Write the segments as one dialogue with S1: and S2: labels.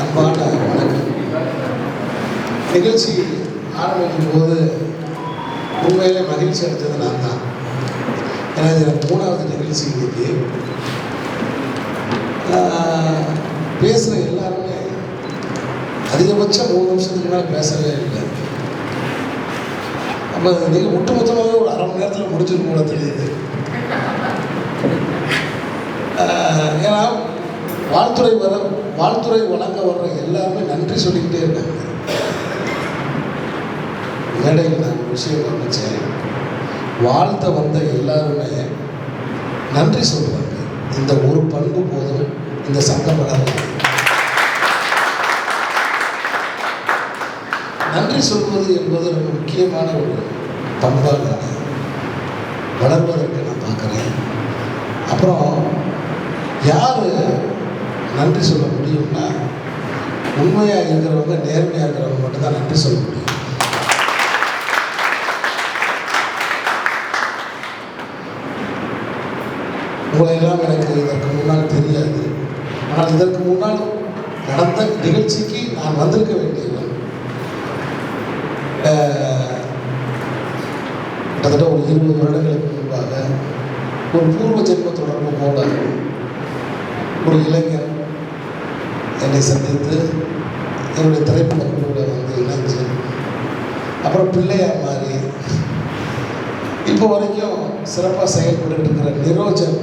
S1: அன்பான வணக்கம். நிகழ்ச்சி ஆரம்பிக்கும் போது உண்மையிலே மகிழ்ச்சி அடைஞ்சது நான் தான். ஏன்னா இது மூணாவது நிகழ்ச்சி இன்னைக்கு. பேசுகிற எல்லாருமே அதிகபட்சம் மூணு நிமிஷத்துக்கு மேலே பேசவே இல்லை. அப்போ நீங்கள் ஒட்டுமொத்தமாகவே ஒரு அரை மணி நேரத்தில் முடிச்சிருக்கும் தெரியுது. ஏன்னா வாழ்த்துறை வர வாழ்த்துறை வழங்க வர்ற எல்லாருமே நன்றி சொல்லிக்கிட்டே இருக்காங்க. மேடையில் நான் ஒரு விஷயம் கவனிச்சேன். வாழ்த்த வந்த எல்லாருமே நன்றி சொல்லுவாங்க இந்த ஒரு பண்பு போதும். இந்த சங்கம் வளர நன்றி சொல்வது என்பது ரொம்ப முக்கியமான ஒரு பண்பாக வளர்வதற்கு நான் பார்க்குறேன். அப்புறம் யார் நன்றி சொல்ல முடியும்னா உண்மையாக இருக்கிறவங்க நேர்மையாக இருக்கிறவங்க மட்டும்தான் நன்றி சொல்ல முடியும். உங்களையெல்லாம் எனக்கு இதற்கு முன்னால் தெரியாது. ஆனால் இதற்கு முன்னால் நடந்த நிகழ்ச்சிக்கு நான் வந்திருக்க வேண்டியவன் கிட்டத்தட்ட ஒரு இருபது வருடங்களுக்கு முன்பாக ஒரு பூர்வ ஜென்ம தொடர்பு போல ஒரு இளைஞர் என்னை சந்தித்து என்னுடைய திரைப்பட குழுவில் வந்து இணைஞ்சு அப்புறம் பிள்ளையார் மாறி இப்போ வரைக்கும் சிறப்பாக செயல்பட்டு இருக்கிற நிரோஜன்.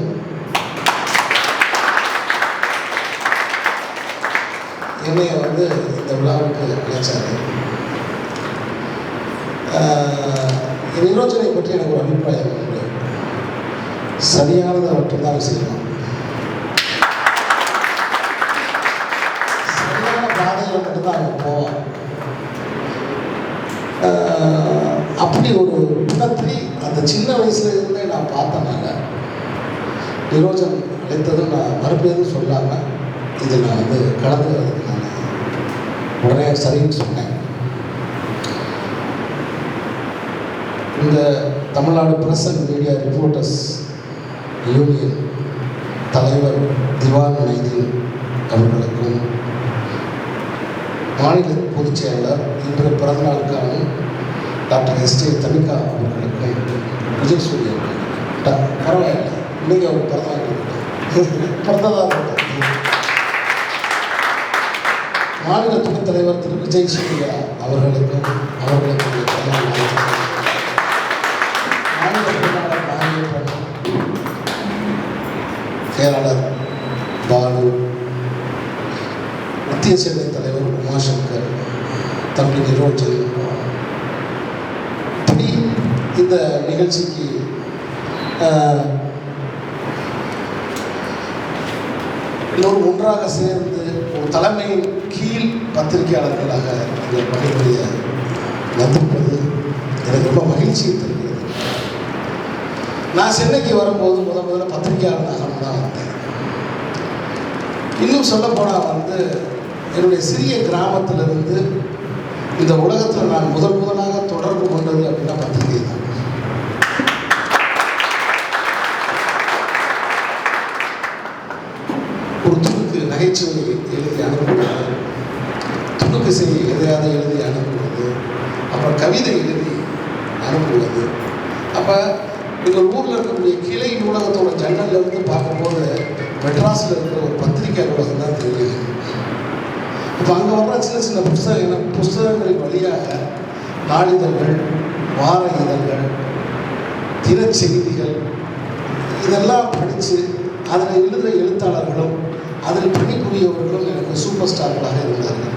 S1: என்னைய வந்து இந்த விழாவுக்கு அழைச்சாரு. நிரோஜனை பற்றி எனக்கு ஒரு அபிப்பிராயம் உண்டு. சரியானதை மட்டும்தான் செய்யணும் தான் மட்டும்தான் அப்படி ஒரு பிணத்திரி அந்த சின்ன வயசுல இருந்தே நான் பார்த்தனால நிரோஜன் அழைத்ததும் நான் மறுப்பு எதுவும் சொல்லாமல் இதில் நான் வந்து கலந்துக்கிறதுக்கு நான் உடனே சரின்னு சொன்னேன். இந்த Tamil Nadu press and media reporters union தலைவர் திவான் மைதீன் அவர்களுக்கும் மாநில பொதுச் செயலர் இன்று பிறந்தநாள் காணும் டாக்டர் எஸ் ஜே தமிகா அவர்களுக்கும் விஜய் சூரியன் பரவாயில்லை பரவாயில்ல. இன்னைக்கு அவர் பிறந்தநாள் பிறந்ததாக மாநில துணைத் தலைவர் திரு விஜய் சூர்யா அவர்களுக்கும் அவர்களுக்கும் இந்த மாநில செயலாளர் பாலு மத்திய சேவை தலைவர் உமாசங்கர் தம்பி நிரோஜன் இப்படி இந்த நிகழ்ச்சிக்கு ஆஹ், எல்லோரும் ஒன்றாக சேர்ந்து ஒரு தலைமையின் கீழ் பத்திரிகையாளர்களாக இங்கே பணிபுரிய வந்திருப்பது எனக்கு ரொம்ப மகிழ்ச்சியை தருகிறது. நான் சென்னைக்கு வரும்போது முத முதல்ல பத்திரிகையாளராக தான் வந்தேன். இன்னும் சொல்ல போனால் வந்து என்னுடைய சிறிய கிராமத்திலிருந்து இந்த உலகத்தில் நான் முதல் முதலாக தொடர்பு கொண்டது அப்படின்னா பத்திரிகை தான். ஒரு துணுக்கு நகைச்சுவை எழுதி அனுப்புவது துணுக்கு செய்தி எதையாவது எழுதி அனுப்புவது அப்புறம் கவிதை எழுதி அனுப்புவது அப்போ எங்கள் ஊரில் இருக்கக்கூடிய கிளை நூலகத்தோட ஜன்னல்ல இருந்து பார்க்கும்போது மெட்ராஸில் இருக்கிற ஒரு பத்திரிகை நூலகம் தான் தெரியுது. இப்போ அங்கே வர்ற சின்ன சின்ன புஸ்தகங்கள் புஸ்தகங்களின் வழியாக நாளிதழ்கள் வார இதழ்கள் தினச்செய்திகள் இதெல்லாம் படித்து அதில் எழுதுகிற எழுத்தாளர்களும் அதில் பணிபுரியவர்களும் எனக்கு சூப்பர் ஸ்டார்களாக இருந்தார்கள்.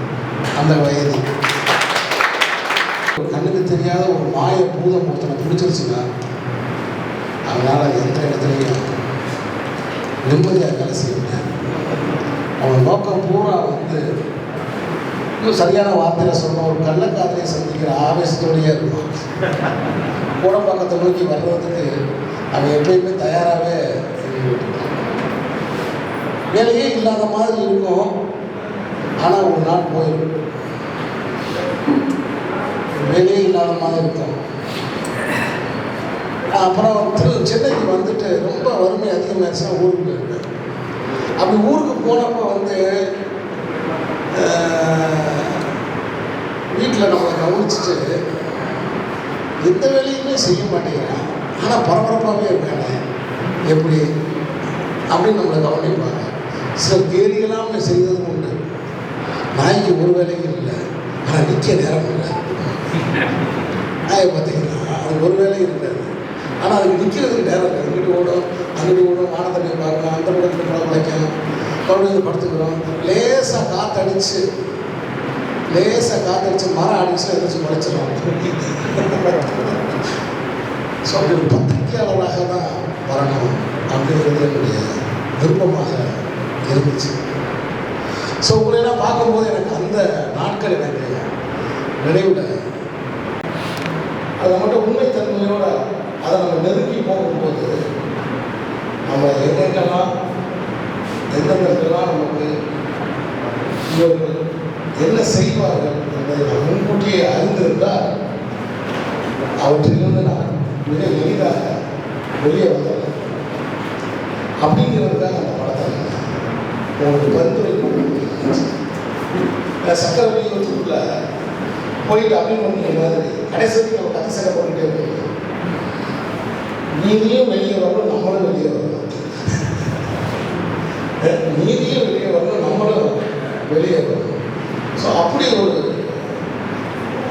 S1: அந்த வயது ஒரு கண்ணுக்கு தெரியாத ஒரு மாய பூதம் ஒருத்தனை பிடிச்சிருச்சுன்னா அதனால் எந்த இடத்துலையும் நிம்மதியாக வேலை செய்ய முடியாது. அவன் நோக்கம் பூரா வந்து இன்னும் சரியான வார்த்தையில் சொன்ன ஒரு கள்ளக்காதலை சந்திக்கிற ஆவேசத்தோடையே இருக்கும் கோடம்பாக்கத்தை நோக்கி வர்றதுக்கு அவன் எப்பயுமே தயாராகவே வேலையே இல்லாத மாதிரி இருக்கும். ஆனால் ஒரு நாள் போயிடும். வேலையே இல்லாத மாதிரி இருக்கும். அப்புறம் திரு சென்னைக்கு வந்துட்டு ரொம்ப வறுமை அதிகமாகிடுச்சுன்னா ஊருக்கு போயிருந்தேன் அப்படி ஊருக்கு போனப்போ வந்து வீட்டில் நம்மளை கவனிச்சுட்டு எந்த வேலையுமே செய்ய மாட்டேங்கிறேன் ஆனால் பரபரப்பாகவே இருக்கானே எப்படி? அப்படின்னு நம்மளை கவனிப்பாங்க. சில கேலிகளாம் செய்ததும் உண்டு. நாய்க்கு ஒரு வேலையும் இல்லை. ஆனால் நிற்க நேரம் இல்லை. நாயை பார்த்தீங்கன்னா அது ஒரு வேலையும் இருக்காது ஆனால் அதுக்கு நிற்கிறதுக்கு நேரம் இல்லை. இங்கிட்டு ஓடும்? அங்கிட்டு ஓடும். வானத்தண்ணி பார்க்கலாம் அந்த படத்தில் படம் உழைக்கும் மறுபடியும் படுத்துக்கிறோம். லேசாக காற்றடிச்சு லேசாக காத்தடிச்சு மரம் அடிச்சு எதாச்சும் முளைச்சிடும் ஸோ அப்படி ஒரு பத்திரிகையாளராக தான் வரணும் அப்படிங்கிறது என்னுடைய விருப்பமாக இருந்துச்சு. ஸோ உங்களையெல்லாம் பார்க்கும்போது எனக்கு அந்த நாட்கள் எனக்கு நினைவில். அது மட்டும் உண்மைத்தன்மையோட அதை நம்ம நெருங்கி போகும்போது நம்ம எங்கெங்கெல்லாம் எந்தெந்தெல்லாம் நமக்கு இவர்கள் என்ன செய்வார்கள் என்பதை நான் முன்கூட்டியே அறிந்திருந்தால் அவற்றிலிருந்து நான் மிக எளிதாக வெளியே வந்தேன். அப்படிங்கிறது தான் அந்த படத்தை உங்களுக்கு பரிந்துரை சக்கர சக்கரவடிவத்துக்குள்ள போயிட்டு அபிமன்யு மாதிரி கடைசியில் ஒரு கதை சண்டை பண்ணிட்டே இருக்கோம் நீதியும் வெளியே வரணும் நம்மளும் வெளியே வரணும். நீதியும் வெளியே வரணும் நம்மளும் வெளியே வரணும். ஸோ அப்படி ஒரு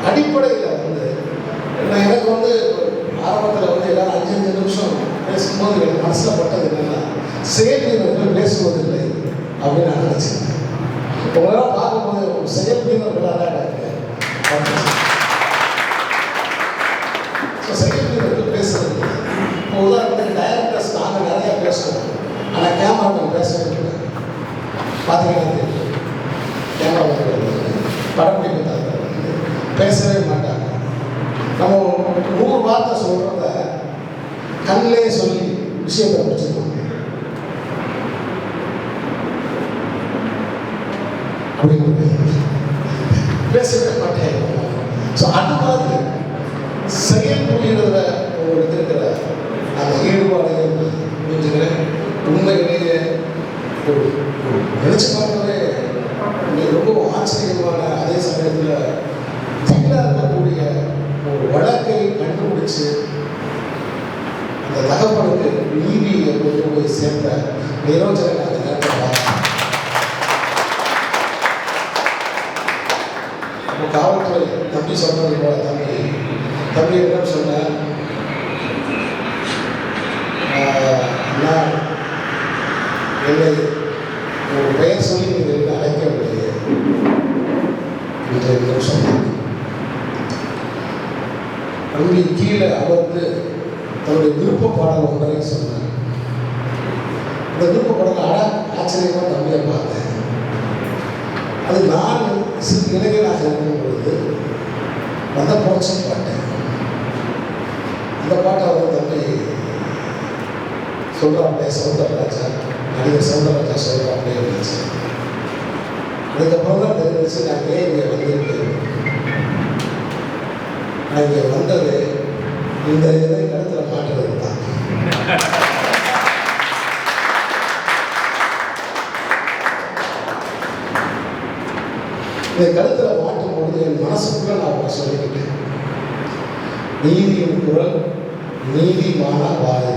S1: அடிப்படையில் வந்து நான் எனக்கு வந்து ஆரம்பத்தில் வந்து எல்லாரும் அஞ்சு அஞ்சு நிமிஷம் பேசும்போது எனக்கு மனசில் பட்டது என்னன்னா செயல் வீரர்கள் பேசுவதில்லை அப்படின்னு நான் நினச்சேன் உங்களெல்லாம் பார்க்கும்போது ஒரு செயல் வீரர்களாக தான் எனக்கு வந்துச்சு. ஸோ செயல் வீரர்கள் பேசுறது இல்லை. இப்போ உதாரணத்துக்கு டைரக்டர்ஸ் நாங்கள் நிறையா பேசுவோம் ஆனால் கேமராமேன் பேசவே இல்லை பார்த்தீங்கன்னா தெரியும் கேமராமேன் படப்பிடிப்பு தரத்தில் வந்து பேசவே மாட்டாங்க நம்ம நூறு வார்த்தை சொல்கிறத கண்ணிலே சொல்லி விஷயத்தை முடிச்சிருக்கோம் அப்படின்னு பேசவே மாட்டேன் ஸோ அது மாதிரி செயல் புரிகிறதுல உங்களுக்கு இருக்கிற அந்த ஈடுபாடையும் புரிஞ்சுக்கிறேன் உண்மையிலேயே ஒரு நினைச்சு பார்க்கவே ரொம்ப ஆச்சரியமான அதே சமயத்தில் தமிழாக இருக்கக்கூடிய ஒரு வழக்கை கண்டுபிடிச்சு அந்த தகப்பனுக்கு நீதியை கொண்டு போய் சேர்ந்த நிரோஜனை அந்த நேரத்தில் பார்த்தேன் இப்போ காவல்துறை தம்பி சொன்னது போல தம்பி தம்பி என்ன சொன்ன நான் என்னை உங்கள் பெயர் சொல்லி நீங்கள் என்ன அழைக்கவில்லையே. என்று என்று சொன்னார் தம்பி கீழே அமர்ந்து தன்னுடைய விருப்ப பாடல் ஒன்றை சொன்னார். இந்த விருப்ப பாடல் அட ஆச்சரியமாக தம்பியை பார்த்தேன். அது நான் சிறு இளைஞராக இருக்கும் பொழுது வந்த புரட்சி பாட்டேன் அந்த பாட்டை வந்து தம்பி சொல்கிறாங்க சௌந்தரராஜா நடிகர் சௌந்தரராஜா சொல்கிறாங்களே இருந்துச்சு அதுக்கப்புறம் தான் தெரிஞ்சிச்சு நான் ஏன் இங்கே வந்திருக்கேன் நான் இங்கே வந்தது இந்த இதை கருத்தில் மாட்டுறது தான் இந்த கருத்தில் மாட்டும் பொழுது என் மனசுக்குள்ள நான் அவங்க சொல்லிக்கிட்டேன் நீதியின் குரல் நீதிமான வாழை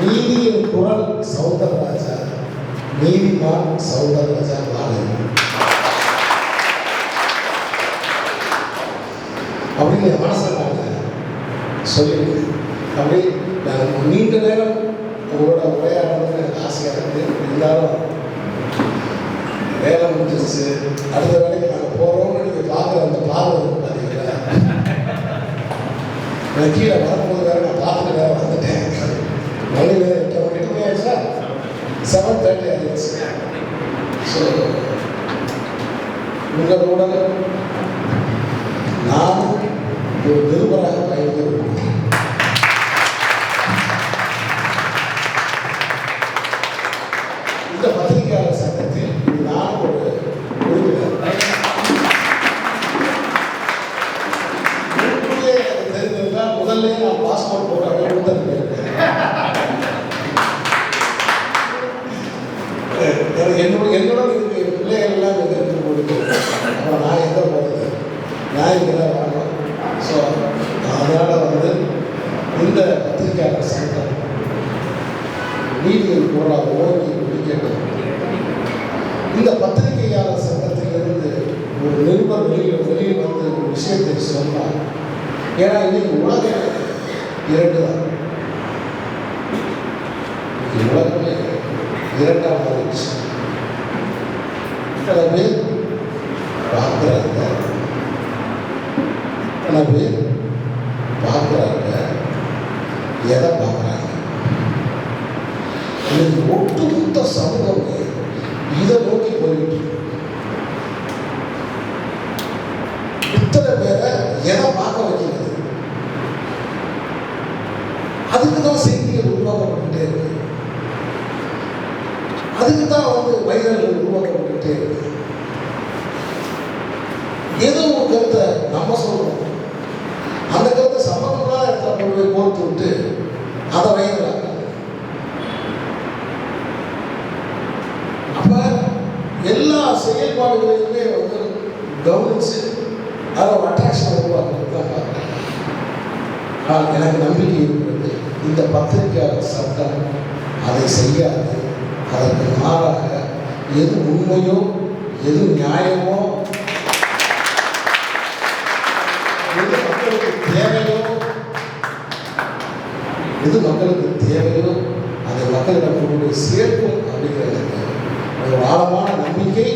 S1: நீதியின் குரல் சௌந்தரராஜா நீதிமான் சௌந்தரராஜா வாழை அப்படின்னு மனசாங்க சொல்லிட்டு அப்படி நான் நீண்ட நேரம் உங்களோட உரையாடணும்னு எனக்கு ஆசையாக இருக்குது இருந்தாலும் வேலை முடிஞ்சிருச்சு அடுத்த வேலைக்கு நாங்கள் போகிறோம்னு நீங்கள் பார்க்குற அந்த பார்வை பார்த்தீங்களா நான் கீழே செவன் 7.30 hours. So, உங்களுடன் நான் ஒரு நிருபராக நீதிகள் போரா ஓங்கி இந்த பத்திரிகையாளர் சங்கத்திலிருந்து ஒரு நிருபர் வெளியில் வெளியில் வந்து ஒரு விஷயத்தை சொன்னார். ஏன்னா இன்னைக்கு உலகம் இரண்டு தான் உலகமே இரண்டாம் மாறிடுச்சு பல பேர் பார்க்குறாங்க. சில பேர் பார்க்குறாங்க. எதை பார்க்குறாங்க இன்னைக்கு ஒட்டுமொத்த சமூகமே இதை நோக்கி போயிட்டு இருக்கு. இத்தனை பேரை எதை பார்க்க வைக்கிறது அதுக்கு தான் செய்திகள் உருவாக்கப்பட்டுட்டே இருக்கு அதுக்கு தான் வந்து வைரல்கள் உருவாக்கப்பட்டு ஏதோ ஒரு கருத்தை நம்ம சொல்றோம். அந்த கருத்தை சம்பந்தமான இடத்துல கொண்டு போய் கோர்த்து விட்டு அதை வைரலாக்க அப்ப எல்லா செயல்பாடுகளையுமே வந்து கவனிச்சு அதை அட்ராக்ஷன் உருவாக்குறதுக்காக தான் ஆனால் எனக்கு நம்பிக்கை இருக்கிறது. இந்த பத்திரிகையாளர் சட்டம் அதை செய்யாது. அதற்கு மாறாக எது உண்மையோ எது நியாயமோ எது மக்களுக்கு தேவையோ எது மக்களுக்கு தேவையோ அதை மக்களிடம் கொண்டு போய் சேர்க்கும் அப்படிங்கிறது ஒரு ஆழமான நம்பிக்கை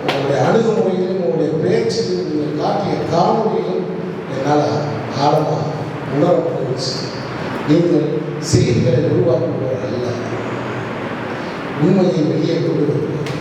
S1: உங்களுடைய அணுகுமுறையிலும் உங்களுடைய பேச்சிலும் நீங்கள் காட்டிய காணொலியிலும் என்னால் ஆழமாக உணர முடிஞ்சிச்சு நீங்கள் செய்திகளை உருவாக்குபவர் அல்ல. உண்மையை வெளியே கொண்டு வருவது